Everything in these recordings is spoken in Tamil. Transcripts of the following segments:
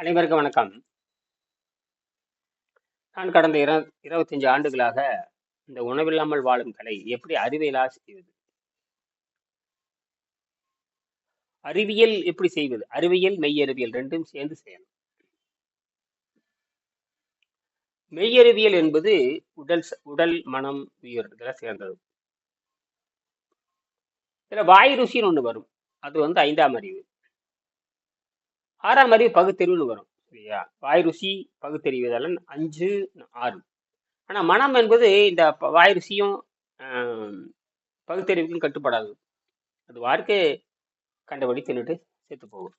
அனைவருக்கும் வணக்கம். நான் கடந்த இர இருபத்தஞ்சு ஆண்டுகளாக இந்த உணவில்லாமல் வாழும் கலை எப்படி அறிவியலா செய்வது? அறிவியல் எப்படி செய்வது? அறிவியல் மெய்யறிவியல் ரெண்டும் சேர்ந்து செய்யணும். மெய்யறிவியல் என்பது உடல் உடல் மனம் உயிர் இதெல்லாம் சேர்ந்தது. இதில் வாய் ருசின்னு ஒன்று வரும். அது வந்து ஐந்தாம் அறிவு. ஆறாம் அறிவு பகுத்தறிவுன்னு வரும் சரியா? வாய் ருசி பகுத்தறிவு இதெல்லாம் அஞ்சு ஆறு. ஆனால் மனம் என்பது இந்த வாய் ருசியும் பகுத்தறிவுக்கும் கட்டுப்படாது. அது வாழ்க்கை கண்டபடி தின்னுட்டு சேர்த்து போகும்.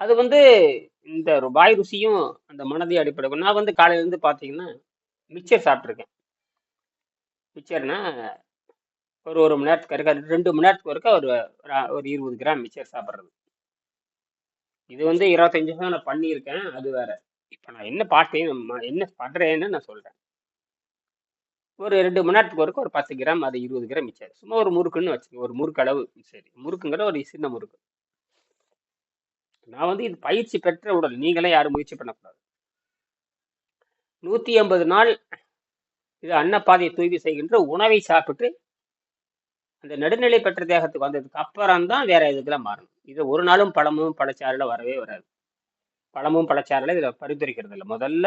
அது வந்து இந்த வாய் ருசியும் அந்த மனதை அடிப்படை நான் வந்து காலையிலேருந்து பார்த்தீங்கன்னா மிக்சர் சாப்பிட்ருக்கேன் மிக்சர்னா ஒரு ஒரு மணி நேரத்துக்கு இருக்க ரெண்டு மணி நேரத்துக்கு இருக்க ஒரு ஒரு ஒரு இருபது கிராம் மிக்சர் சாப்பிட்றது. இது வந்து இருபத்தஞ்சு வருஷம் நான் பண்ணியிருக்கேன். அது வேற. இப்போ நான் என்ன பார்த்தேன் என்ன பண்றேன்னு நான் சொல்றேன். ஒரு ரெண்டு மணி நேரத்துக்கு ஒருக்க ஒரு பத்து கிராம் அது இருபது கிராம் மிச்சம். சும்மா ஒரு முறுக்குன்னு வச்சுக்கோங்க. ஒரு முறுக்கு அளவு சரி. முறுக்குங்கிற ஒரு சின்ன முறுக்கு. நான் வந்து இது பயிற்சி பெற்ற உடல். நீங்களே யாரும் முயற்சி பண்ணக்கூடாது. நூத்தி ஐம்பது நாள் இது அன்னப்பாதையை தூய்மை செய்கின்ற உணவை சாப்பிட்டு அந்த நடுநிலை பெற்ற தேகத்துக்கு வந்ததுக்கு அப்புறம் தான் வேற இதுக்கெல்லாம் மாறணும். இது ஒரு நாளும் பழமும் பழச்சாறுல வரவே வராது. பழமும் பழச்சாறுல இதில் பரிந்துரைக்கிறது இல்லை. முதல்ல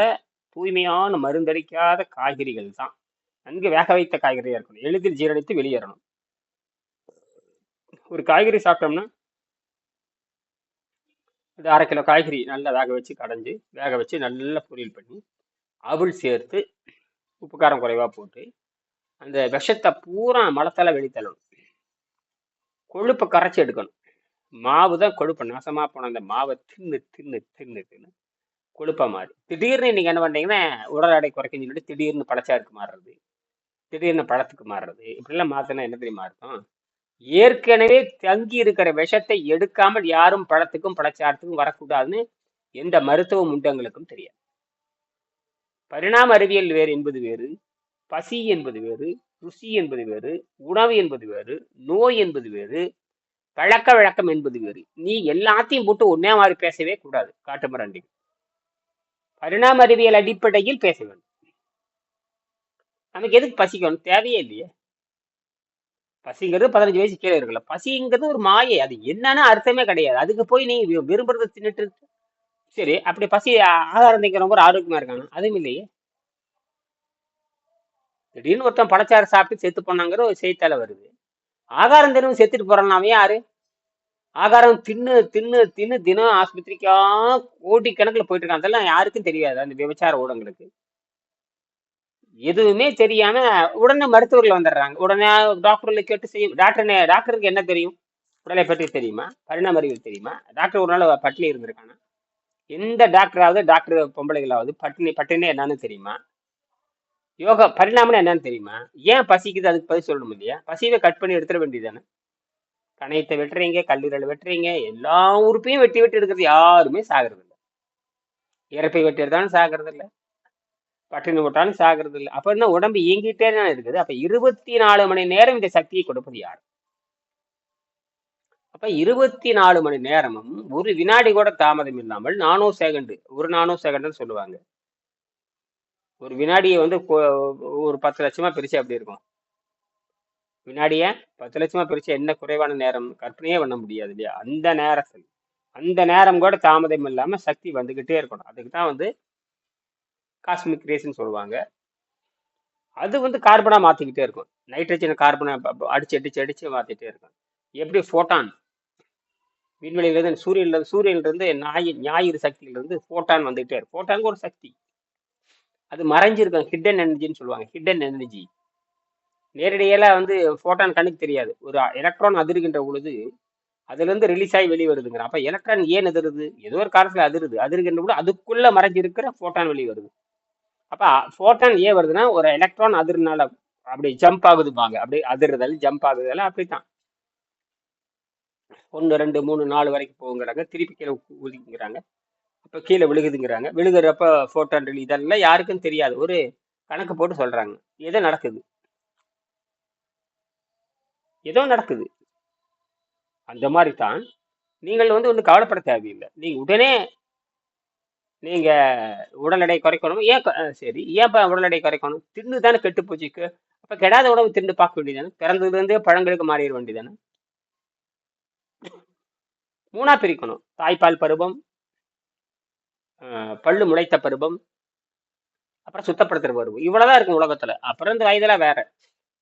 தூய்மையான மருந்தடிக்காத காய்கறிகள் தான். நன்கு வேக வைத்த காய்கறியாக இருக்கணும். எளிதில் ஜீரணித்து வெளியேறணும். ஒரு காய்கறி சாப்பிட்டோம்னா இந்த அரை கிலோ காய்கறி நல்லா வேக வச்சு கடைஞ்சி வேக வச்சு நல்லா பொரியல் பண்ணி அவள் சேர்த்து உப்பு காரம் குறைவாக போட்டு அந்த விஷத்தை பூரா மலத்தால வெளித்தள்ளணும். கொழுப்பை கரைச்சி எடுக்கணும். மாவு தான் கொழுப்பு. நாசமா போன அந்த மாவை தின்னு தின்னு தின்னு தின்னு கொழுப்பா மாறி. திடீர்னு நீங்க என்ன பண்ணீங்கன்னா உடல் எடை குறைக்கன்னு சொல்லிட்டு திடீர்னு பழச்சாருக்கு மாறுறது திடீர்னு பழத்துக்கு மாறுறது இப்படிலாம் மாத்தினா என்ன தெரியுமா இருக்கும் ஏற்கனவே தங்கி இருக்கிற விஷத்தை எடுக்காமல் யாரும் பழத்துக்கும் பழச்சாரத்துக்கும் வரக்கூடாதுன்னு எந்த மருத்துவ முண்டங்களுக்கும் தெரியாது. பரிணாம அறிவியல் வேறு என்பது வேறு பசி என்பது வேறு ருசி என்பது வேறு உணவு என்பது வேறு நோய் என்பது வேறு பழக்க வழக்கம் என்பது வேறு. நீ எல்லாத்தையும் போட்டு ஒன்னே மாதிரி பேசவே கூடாது காட்டுமரண்டி பரிணாம அறிவியல் அடிப்படையில் பேச வேண்டும். நமக்கு எதுக்கு பசிக்கணும் தேவையே இல்லையே. பசிங்கிறது பதினஞ்சு வயசு கீழே இருக்குல்ல. பசிங்கிறது ஒரு மாயை. அது என்னன்னு அர்த்தமே கிடையாது. அதுக்கு போய் நீ விரும்புறத தின்னுட்டு சரி அப்படி பசி ஆகாரம் தைக்கிறவங்க ஒரு ஆரோக்கியமா இருக்காங்க. அதுவும் இல்லையே. திடீர்னு ஒருத்தன் பழச்சாறு சாப்பிட்டு செத்து போனாங்கிற ஒரு செய்தித்தாள வருது. ஆகாரம் தினமும் செத்துட்டு போறான் அவன் யாரு? ஆகாரம் தின்னு தின்னு தின்னு தினம் ஆஸ்பத்திரிக்கா கோடி கணக்குல போயிட்டு இருக்கான். அதெல்லாம் யாருக்கும் தெரியாது அந்த விபச்சார ஊடகங்களுக்கு. எதுவுமே தெரியாம உடனே மருத்துவர்கள் வந்துடுறாங்க. உடனே டாக்டர்களை கேட்டு செய்யும். டாக்டர்னே டாக்டருக்கு என்ன தெரியும்? உடலை பற்றி தெரியுமா? பரிணாம அறிவு தெரியுமா? டாக்டர் ஒரு நாள் பட்டினி இருந்திருக்கானா? எந்த டாக்டராவது டாக்டர் பொம்பளைகளாவது பட்டினி பட்டினி என்னன்னு தெரியுமா? யோகா பரிணாமம் என்னன்னு தெரியுமா? ஏன் பசிக்குது? அதுக்கு பதில் சொல்லணும் இல்லையா? பசியை கட் பண்ணி எடுத்துட வேண்டியதானே கணையத்தை வெட்டுறீங்க கல்லீரலை வெட்டுறீங்க எல்லா உறுப்பையும் வெட்டி வெட்டி எடுக்கிறது யாருமே சாகிறது இல்லை இறப்பை வெட்டி எடுத்தாலும் சாகிறது இல்லை பட்டினி விட்டாலும் சாகிறது இல்லை அப்போ என்ன? உடம்பு இயங்கிட்டே தான் இருக்குது. அப்போ இருபத்தி நாலு மணி நேரம் இந்த சக்தியை கொடுப்பது யார்? அப்போ இருபத்தி நாலு மணி நேரமும் ஒரு வினாடி கூட தாமதம் இல்லாமல் நானோ செகண்டு ஒரு நானோ செகண்டுன்னு சொல்லுவாங்க. ஒரு வினாடியை வந்து ஒரு பத்து லட்சமா பிரிச்சு அப்படி இருக்கும். வினாடிய பத்து லட்சமா பிரிச்சு என்ன குறைவான நேரம் கற்பனையே பண்ண முடியாது இல்லையா? அந்த நேரத்தில். அந்த நேரம் கூட தாமதம் இல்லாம சக்தி வந்துகிட்டே இருக்கணும். அதுக்கு தான் வந்து காஸ்மிக் ரேஸ்ன்னு சொல்லுவாங்க. அது வந்து கார்பனா மாத்திக்கிட்டே இருக்கும். நைட்ரஜனை கார்பனை அடிச்சு அடிச்சு அடிச்சு மாத்திட்டே இருக்கும். எப்படி? ஃபோட்டான் விண்வெளியிலிருந்து சூரியன்ல சூரியன்ல ஞாயி ஞாயிறு ஞாயிறு சக்தியிலிருந்து ஃபோட்டான் வந்துகிட்டே இருக்கும். ஃபோட்டானுக்கு ஒரு சக்தி. அது மறைஞ்சிருக்கும் ஹிடன் எனர்ஜின்னு சொல்லுவாங்க ஹிடன் எனர்ஜி நேரடியெல்லாம் வந்து ஃபோட்டான் கண்ணுக்கு தெரியாது. ஒரு எலக்ட்ரான் அதிர்கின்ற பொழுது அதுலேருந்து ரிலீஸ் ஆகி வெளியே வருதுங்கிற அப்போ எலக்ட்ரான் ஏன் அதிருது? ஏதோ ஒரு காரணத்தில் அதிருது. அதிர்கின்ற பொழுது அதுக்குள்ள மறைஞ்சிருக்கிற ஃபோட்டான் வெளியே வருது. அப்போ ஃபோட்டான் ஏன் வருதுன்னா ஒரு எலக்ட்ரான் அதிர்னால அப்படி ஜம்ப் ஆகுதுப்பாங்க அப்படி அதிர்றதால ஜம்ப் ஆகுதெல்லாம் அப்படி தான் ஒன்று ரெண்டு மூணு நாலு வரைக்கும் போகுங்கிறாங்க. திருப்பி கீழே ஊதிங்கிறாங்க. அப்போ கீழே விழுகுதுங்கிறாங்க. விழுகிறப்ப ஃபோட்டான் ரிலீஸ் இதெல்லாம் யாருக்கும் தெரியாது. ஒரு கணக்கு போட்டு சொல்றாங்க. ஏதோ நடக்குது. ஏதோ நடக்குது. அந்த மாதிரி தான் நீங்கள் வந்து ஒன்றும் கவலைப்பட தேவையில்லை. நீங்க உடனே நீங்க உடல் எடை குறைக்கணும். ஏன் சரி ஏன் உடல் எடை குறைக்கணும்? தின்னு தானே கெட்டு போச்சுக்கு அப்போ கெடாத உணவு தின்னு பார்க்க வேண்டியதானே பிறந்ததுலேருந்தே பழங்களுக்கு மாறிட வேண்டியதானே மூணா பிரிக்கணும். தாய்ப்பால் பருவம் பல்லு முளைத்த பருவம் அப்புறம் சுத்தப்படுத்துற பருவம். இவ்வளவுதான் இருக்கும் உலகத்துல. அப்புறம் இந்த வயதெல்லாம் வேற.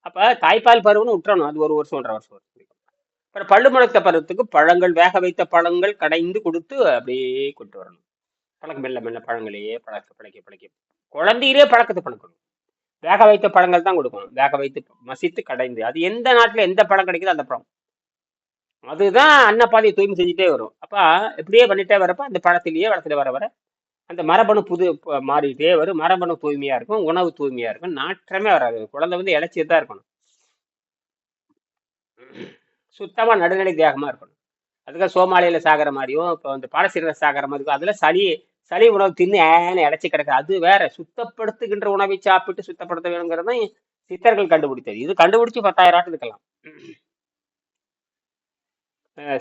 அப்ப தாய்ப்பால் பருவம்னு விட்டுறணும். அது ஒரு வருஷம் ஒன்றரை வருஷம் அப்புறம் பல்லு முளைத்த பருவத்துக்கு பழங்கள் வேக வைத்த பழங்கள் கடைந்து கொடுத்து அப்படியே கொண்டு வரணும். பழக்கம் மெல்ல மெல்ல பழங்களையே பழக்க பழக்க பழக்க. குழந்தையிலே பழக்கத்தை பழக்கணும். வேக வைத்த பழங்கள் தான் கொடுக்கணும். வேக வைத்து மசித்து கடைந்து. அது எந்த நாட்டில் எந்த பழம் கிடைக்குதோ அந்த பழம். அதுதான் அன்னப்பாதையை தூய்மை செஞ்சுட்டே வரும். அப்போ இப்படியே பண்ணிட்டே வரப்ப அந்த பழத்திலேயே வளர்த்துட்டு வர வர அந்த மரபணு புது மாறிட்டே வரும். மரபணு தூய்மையா இருக்கும். உணவு தூய்மையா இருக்கும். நாற்றமே வராது. குழந்தை வந்து இழைச்சி தான் இருக்கணும். சுத்தமா நடுநிலை தேகமா இருக்கணும். அதுக்காக சோமாலியில சாகிற மாதிரியும் இப்போ வந்து பாலசீரில சாகிற மாதிரி இருக்கும். அதுல சளி சளி உணவு தின்னு ஏன்னு இழைச்சி கிடக்கு. அது வேற. சுத்தப்படுத்துகின்ற உணவை சாப்பிட்டு சுத்தப்படுத்த வேணுங்கிறது தான் சித்தர்கள் கண்டுபிடித்தது. இது கண்டுபிடிச்சு பத்தாயிரம் ஆட்டு இருக்கலாம்.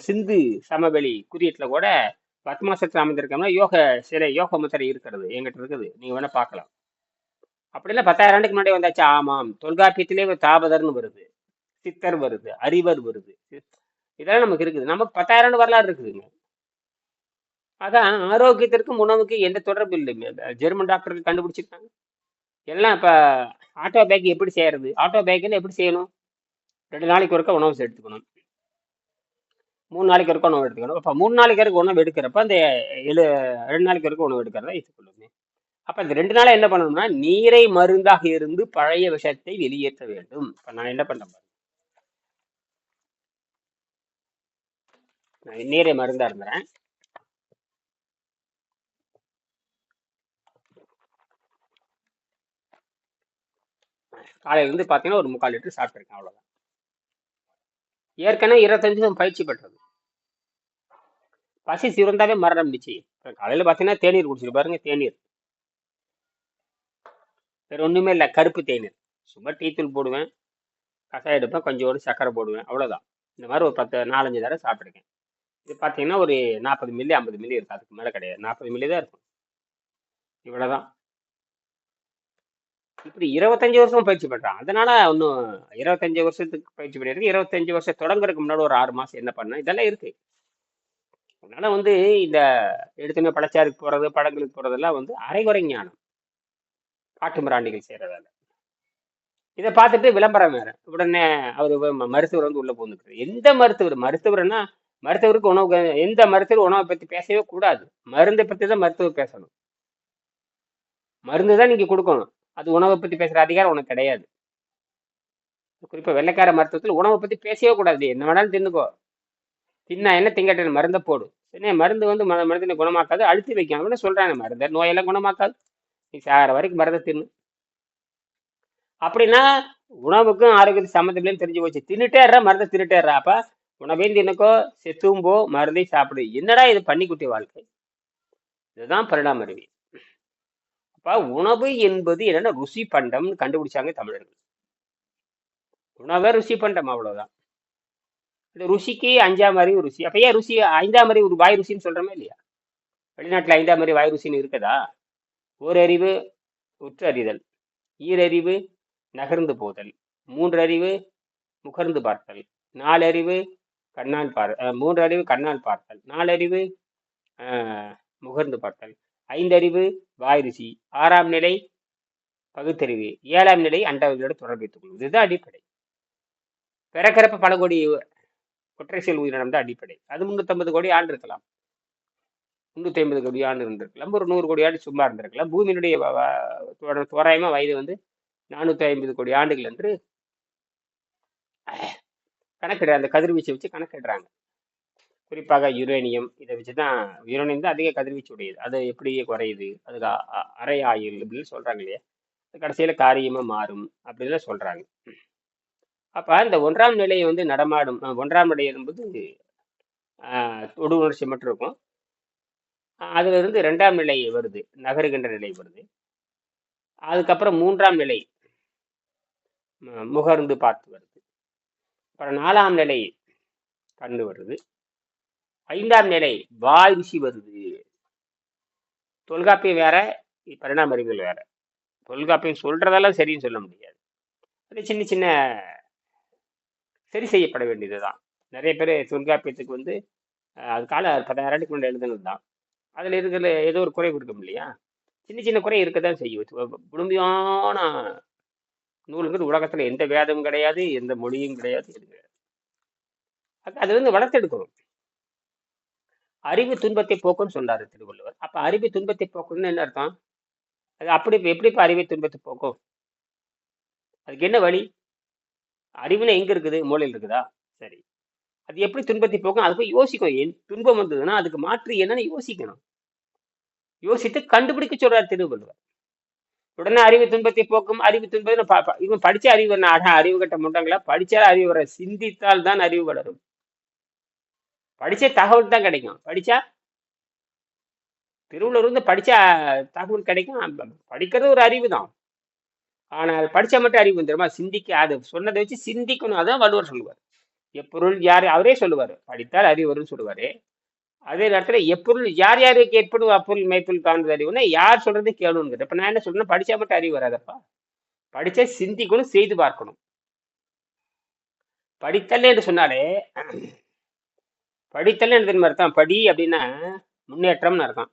சிந்து சமவெளி குறியீட்டில் கூட பத்மாசத்தில் அமைந்திருக்கோம்னா யோக சிலை யோக முத்திரை இருக்கிறது எங்கிட்ட இருக்குது. நீங்கள் வேணா பார்க்கலாம். அப்படிலாம் பத்தாயிரம் ஆண்டுக்கு முன்னாடி வந்தாச்சு. ஆமாம். தொல்காப்பியத்திலே ஒரு தாபதர்னு வருது. சித்தர் வருது அறிவர் வருது. இதெல்லாம் நமக்கு இருக்குது. நமக்கு பத்தாயிரம் ஆண்டு வரலாறு இருக்குதுங்க. அதான் ஆரோக்கியத்திற்கும் உணவுக்கு எந்த தொடர்பு இல்லைங்க. ஜெர்மன் டாக்டர்கள் கண்டுபிடிச்சிருக்காங்க. எல்லாம் இப்போ ஆட்டோ பேக் எப்படி செய்யறது? ஆட்டோ பேக்குன்னு எப்படி செய்யணும்? ரெண்டு நாளைக்கு ஒருக்கா உணவு எடுத்துக்கணும் மூணு நாளைக்கு இருக்க உணவு எடுத்துக்கணும். அப்போ மூணு நாளைக்கு இருக்க உணவு எடுக்கிறப்ப அந்த எழு ரெண்டு நாளைக்கு வரைக்கும் உணவு எடுக்கிறதா ஏற்றுக்கொள்ளுமே அப்போ இந்த ரெண்டு நாளா என்ன பண்ணணும்னா நீரை மருந்தாக இருந்து பழைய விஷத்தை வெளியேற்ற வேண்டும். இப்போ நான் என்ன பண்ண நான் நீரை மருந்தா இருந்துறேன். காலையில இருந்து ஒரு முக்கால் லிட்டர் சாப்பிட்டுருக்கேன் அவ்வளோதான் ஏற்கனவே இருபத்தஞ்சு பயிற்சி பெற்றது. பசி சிறந்தாவே மரணம் நிச்சயம். காலையில் பார்த்தீங்கன்னா பாத்தீங்கன்னா தேநீர் குடிச்சிட்டு பாருங்க தேநீர். வேற ஒண்ணுமே இல்லை. கருப்பு தேநீர். சும்மா டீ தூள் போடுவேன். கசாயம் எடுப்பேன் கொஞ்சோடு சக்கரை போடுவேன். அவ்வளோதான் இந்த மாதிரி ஒரு பத்து நாலஞ்சு தடவை சாப்பிட்ருக்கேன் இது பார்த்தீங்கன்னா ஒரு நாற்பது மில்லி ஐம்பது மில்லி இருக்கும். அதுக்கு மேலே கிடையாது. நாற்பது மில்லி தான் இருக்கும். இவ்வளோதான் இப்படி இருபத்தஞ்சு வருஷம் பயிற்சி பண்ணுறான் அதனால ஒன்றும் இருபத்தஞ்சு வருஷத்துக்கு பயிற்சி பண்ணியிருக்கு. இருபத்தஞ்சு வருஷம் தொடங்குறதுக்கு முன்னாடி ஒரு ஆறு மாசம் என்ன பண்ணேன் இதெல்லாம் இருக்கு. அதனால வந்து இந்த எடுத்துமே பழச்சாருக்கு போறது படங்களுக்கு போறதெல்லாம் வந்து அரைகுறை ஞானம். காட்டு மிராண்டிகள் செய்யறதால இதை பார்த்துட்டு விளம்பரம் வேற. உடனே அவர் மருத்துவர் வந்து உள்ள போந்துக்கிறார் எந்த மருத்துவர்? மருத்துவர்னா மருத்துவருக்கு உணவு எந்த மருத்துவர் உணவை பத்தி பேசவே கூடாது. மருந்தை பத்தி தான் மருத்துவர் பேசணும். மருந்து தான் நீங்க கொடுக்கணும். அது உணவை பத்தி பேசுற அதிகாரம் உனக்கு கிடையாது. குறிப்பா வெள்ளைக்கார மருத்துவத்தில் உணவை பத்தி பேசவே கூடாது. என்ன வேணாலும் தின்னுக்கோ. தின்னா என்ன திங்கட்ட மருந்தை போடு. என்ன மருந்து வந்து ம- மருந்தினை குணமாக்காது அழுத்தி வைக்கும். அப்படின்னு சொல்றாங்க மருந்தை நோயெல்லாம் குணமாக்காது. நீ சாகிற வரைக்கும் மருந்தை தின்னு. அப்படின்னா உணவுக்கும் ஆரோக்கியத்துக்கு சம்மந்தம் தெரிஞ்சு போச்சு. தின்னுட்டேறா மருந்தை தின்னுட்டேறா அப்போ உணவையும் தின்னுக்கோ செத்தும் போ மருந்தையும் சாப்பிடு. என்னடா இது பண்ணிக்குட்டி வாழ்க்கை? இதுதான் பரிணாம அறிவி அப்போ உணவு என்பது என்னன்னா ருசி பண்டம்னு கண்டுபிடிச்சாங்க தமிழர்கள். உணவை ருசி பண்டம் அவ்வளோதான் ருசிக்கு அஞ்சாம் அறிவு ருசி. அப்ப ஏன் ருசி ஐந்தாம் அறிவு ஒரு வாய் ருசின்னு சொல்றோமே இல்லையா? வெளிநாட்டில் ஐந்தாம் அறிவு வாய் ருசின்னு இருக்குதா? ஓரறிவு உற்றறிதல். ஈரறிவு நகர்ந்து போதல். மூன்றறிவு முகர்ந்து பார்த்தல். நாலறிவு கண்ணால் பார் மூன்று மூன்றறிவு கண்ணால் பார்த்தல். நாலறிவு முகர்ந்து பார்த்தல். ஐந்தறிவு வாய் ருசி. ஆறாம் நிலை பகுத்தறிவு. ஏழாம் நிலை அண்டவர்களோடு தொடர்பு வைத்துக் கொள்வது. இதுதான் அடிப்படை. பிறக்கிறப்ப பல கோடி ஒற்றை செல் உயிரினம் தான் அடிப்படை. அது முந்நூற்றம்பது கோடி ஆண்டு இருக்கலாம். முன்னூத்தி ஐம்பது கோடி ஆண்டு இருந்திருக்கலாம். ஒரு நூறு கோடி ஆண்டு சும்மா இருந்திருக்கலாம். பூமியினுடைய வ- தோர- தோராயமா வயது வந்து நானூத்தி ஐம்பது கோடி ஆண்டுகள் என்று கணக்கிடுற அந்த கதிர்வீச்சை வச்சு கணக்கிடுறாங்க. குறிப்பாக யுரேனியம் இதை வச்சு தான் யுரேனியம் தான் அதிக கதிர்வீச்சு உடையது. அது எப்படி குறையுது? அதுக்கு அ- அரை ஆயுள் அப்படின்னு சொல்றாங்க இல்லையா? கடைசியில காரியமா மாறும் அப்படின்னு சொல்றாங்க. அப்ப இந்த ஒன்றாம் நிலையை வந்து நடமாடும். ஒன்றாம் நிலை என்பது தொடு உணர்ச்சி மட்டும் இருக்கும் அதுல இருந்து ரெண்டாம் நிலை வருது நகருகின்ற நிலை வருது. அதுக்கப்புறம் மூன்றாம் நிலை முகர்ந்து பார்த்து வருது. அப்புறம் நாலாம் நிலை கண்டு வருது. ஐந்தாம் நிலை வாய் ருசி வருது. தொல்காப்பியம் வேற பரிணாம அறிவியல் வேற. தொல்காப்பியம் சொல்றதெல்லாம் சரின்னு சொல்ல முடியாது. சின்ன சின்ன சரி செய்யப்பட வேண்டியதுதான். நிறைய பேர் தொல்காப்பியத்துக்கு வந்து அதுக்கால அது கால பத்தாயிரம் ஆண்டுக்கு முன்னாடி எழுதுனது தான் அதில் இருக்கிற ஏதோ ஒரு குறை கொடுக்க இல்லையா? சின்ன சின்ன குறை இருக்க தான் செய்யும் முழுமையான நூலுங்கிறது உலகத்தில் எந்த வேதமும் கிடையாது எந்த மொழியும் கிடையாது எதுவும் கிடையாது. அது- அது வந்து வளர்த்தெடுக்கணும். அறிவு துன்பத்தை போக்குன்னு சொன்னார் திருவள்ளுவர். அப்ப அறிவு துன்பத்தை போக்குன்னு என்ன அர்த்தம்? அது அப்படி எப்படி இப்போ அறிவை துன்பத்தை போக்கும்? அதுக்கு என்ன வழி? அறிவுனா எங்க இருக்குது? மூளையில் இருக்குதா? சரி. அது எப்படி துன்பத்தை போக்கும்? அது போய் யோசிக்கும். என் துன்பம் வந்ததுன்னா அதுக்கு மாற்று என்னன்னு யோசிக்கணும். யோசித்து கண்டுபிடிக்க சொல்றார் திருவள்ளுவர். உடனே அறிவு துன்பத்தை போக்கும் அறிவு துன்பத்தை இவன் படிச்ச அறிவு என்ன? அறிவு கட்ட முட்டாங்களா? படிச்சால் அறிவு வர சிந்தித்தால் தான் அறிவு வளரும். படிச்ச தகவல் தான் கிடைக்கும். படிச்சா? திருவள்ளுவர் வந்து படிச்சா தகவல் கிடைக்கும். படிக்கிறது ஒரு அறிவு தான் ஆனால் படிச்சா மட்டும் அறிவு வந்துருமா சிந்திக்க அது சொன்னதை வச்சு சிந்திக்கணும். அதான் வள்ளுவர் சொல்லுவார். எப்பொருள் யார் அவரே சொல்லுவார். படித்தால் அறிவு வரும்னு சொல்லுவார். அதே நேரத்தில் எப்பொருள் யார் யாருக்கு ஏற்படும் அப்பொருள் மெய்ப்பொருள் காண்பது அறிவுன்னா யார் சொல்றது கேளுங்க இப்போ நான் என்ன சொல்றேன் படிச்சா மட்டும் அறிவு வராதப்பா. படிச்சா சிந்திக்கணும் செய்து பார்க்கணும். படித்தல் என்று சொன்னாலே படித்தல் என்ன அர்த்தம்? படி அப்படின்னா முன்னேற்றம்னு அர்த்தம்.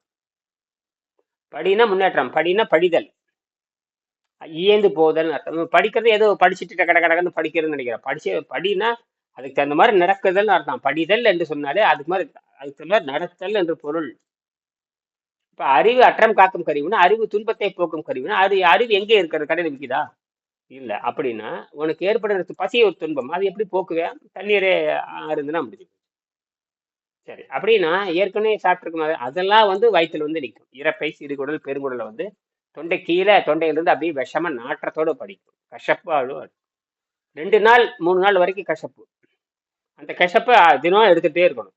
படினா முன்னேற்றம் படினா படிதல். இயந்து போதல் அர்த்தம். படிக்கிறது ஏதோ படிச்சுட்டு கடை கடகன்னு படிக்கிறதுன்னு நினைக்கிறேன். படிச்சு படினா அதுக்கு தகுந்த மாதிரி நடக்குதல் அர்த்தம். படிதல் என்று சொன்னாலே அதுக்கு மாதிரி அதுக்கு தகுந்த மாதிரி நடத்தல் என்று பொருள். இப்ப அறிவு அற்றம் காக்கும் கருவினா அறிவு துன்பத்தை போக்கும் கருவினா அது அறிவு எங்கே இருக்கிறது? கடையில் விற்கிதா இல்லை. அப்படின்னா உனக்கு ஏற்படுறது பசி ஒரு துன்பம். அது எப்படி போக்குவேன் தண்ணீரே இருந்துன்னா முடிஞ்சு சரி. அப்படின்னா ஏற்கனவே சாப்பிட்டுருக்கணும் அதெல்லாம் வந்து வயிற்றுல வந்து நிற்கும் இறப்பை சிறுகுடல் பெருங்குடலை வந்து தொண்டை கீழே தொண்டையிலிருந்து அப்படியே விஷமா நாற்றத்தோட படிக்கும். கஷப்பாலும் ரெண்டு நாள் மூணு நாள் வரைக்கும் கசப்பு. அந்த கஷப்பை தினம் எடுத்துட்டே இருக்கணும்.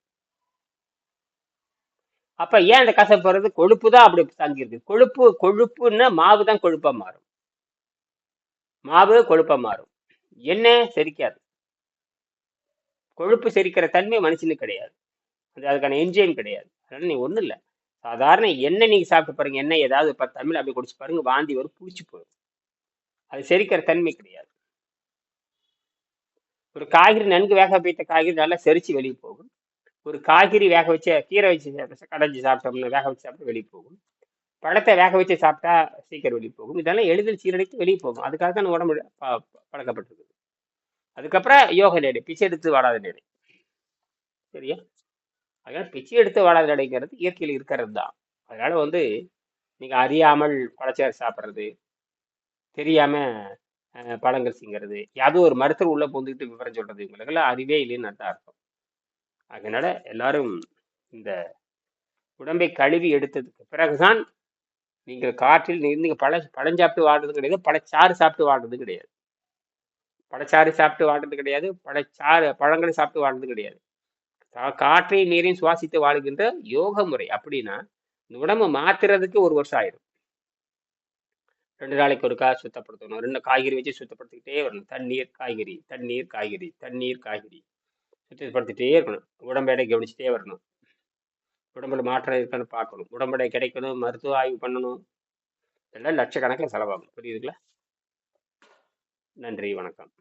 அப்ப ஏன் அந்த கசப்பு வர்றது? கொழுப்பு தான் அப்படி தங்கியிருக்கு. கொழுப்பு கொழுப்புன்னா மாவு தான் கொழுப்பா மாறும். மாவு கொழுப்பா மாறும். எண்ணெய் செரிக்காது. கொழுப்பு செரிக்கிற தன்மை மனுஷனுக்கு கிடையாது. அது அதுக்கான என்ஜைம் கிடையாது. அதனால் நீ ஒண்ணும் இல்லை. சாதாரண எண்ணெய் நீங்க சாப்பிட்டு பாருங்க எண்ணெய் ஏதாவது இப்போ தமிழ் அப்படி குடிச்சு பாருங்க வாந்தி வரும் புளிச்சு போயிடும். அது செரிக்கிற தன்மை கிடையாது. ஒரு காய்கறி நன்கு வேக வைத்த காய்கறி நல்லா செரிச்சு வெளியே போகும். ஒரு காய்கறி வேக வச்ச கீரை வச்சு சாப்பிட்டு- கடைஞ்சி சாப்பிட்டோம்னா வேக வச்சு சாப்பிட்டு வெளியே போகும். பழத்தை வேக வச்சு சாப்பிட்டா சீக்கிரம் வெளியே போகும். இதெல்லாம் எளிதில் சீரடைத்து வெளியே போகும். அதுக்காக தான் உடம்பு ப- பழக்கப்பட்டிருக்குது. அதுக்கப்புறம் யோக நிலை பிச்சை எடுத்து வாடாத நிலை சரியா? அதனால் பிச்சை எடுத்து வாடாத நிலைங்கிறது இயற்கையில் இருக்கிறது தான் அதனால் வந்து நீங்கள் அறியாமல் பழச்சாறு சாப்பிட்றது தெரியாமல் பழங்கள் சிங்கிறது யாதோ ஒரு மருத்துவர் உள்ளே புந்துக்கிட்டு விவரம் சொல்கிறது இவங்களுக்கெல்லாம் அறிவே இல்லைன்னு அர்த்தம் அர்த்தம். அதனால் எல்லாரும் இந்த உடம்பை கழுவி எடுத்ததுக்கு பிறகுதான் நீங்கள் காற்றில் நீங்கள் பழ பழம் சாப்பிட்டு வாழ்றது கிடையாது பழச்சாறு சாப்பிட்டு வாழ்றது கிடையாது. பழச்சாறு சாப்பிட்டு வாழ்றது கிடையாது பழச்சாறு பழங்களை சாப்பிட்டு வாழ்றது கிடையாது. காற்றையும் நீரையும் சுவாசித்து வாழுகின்ற யோக முறை அப்படின்னா இந்த உடம்பு மாத்துறதுக்கு ஒரு வருஷம் ஆயிடும். ரெண்டு நாளைக்கு ஒருக்கா சுத்தப்படுத்தணும். ரெண்டு காய்கறி வச்சு சுத்தப்படுத்திக்கிட்டே வரணும். தண்ணீர் காய்கறி தண்ணீர் காய்கறி தண்ணீர் காய்கறி. சுத்தப்படுத்திட்டே இருக்கணும். உடம்பு எடை கவனிச்சுட்டே வரணும். உடம்புல மாற்றம் இருக்கான்னு பார்க்கணும். உடம்பு எடை கிடைக்கணும் மருத்துவ ஆய்வு பண்ணணும். இதெல்லாம் லட்சக்கணக்கில் செலவாகும். புரியுதுங்களா? நன்றி வணக்கம்.